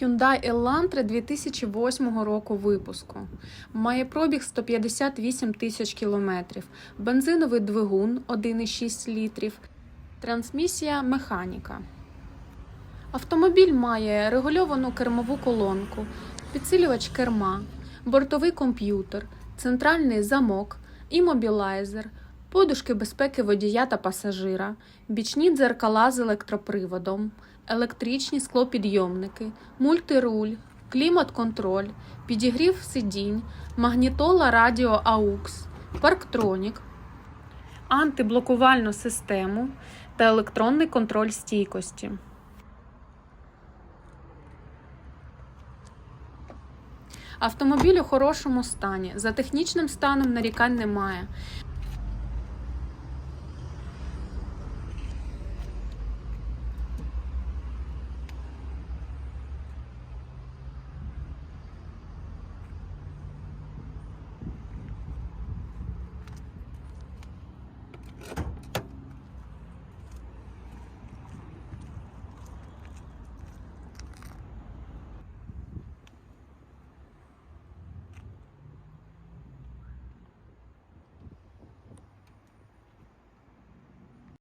Hyundai Elantra 2008 року випуску. Має пробіг 158 тисяч кілометрів, бензиновий двигун 1,6 літрів, трансмісія механіка. Автомобіль має регульовану кермову колонку, підсилювач керма, бортовий комп'ютер, центральний замок, імобілайзер, подушки безпеки водія та пасажира, бічні дзеркала з електроприводом, електричні склопідйомники, мультируль, клімат-контроль, підігрів сидінь, магнітола радіо AUX, парктронік, антиблокувальну систему та електронний контроль стійкості. Автомобіль у хорошому стані. За технічним станом нарікань немає.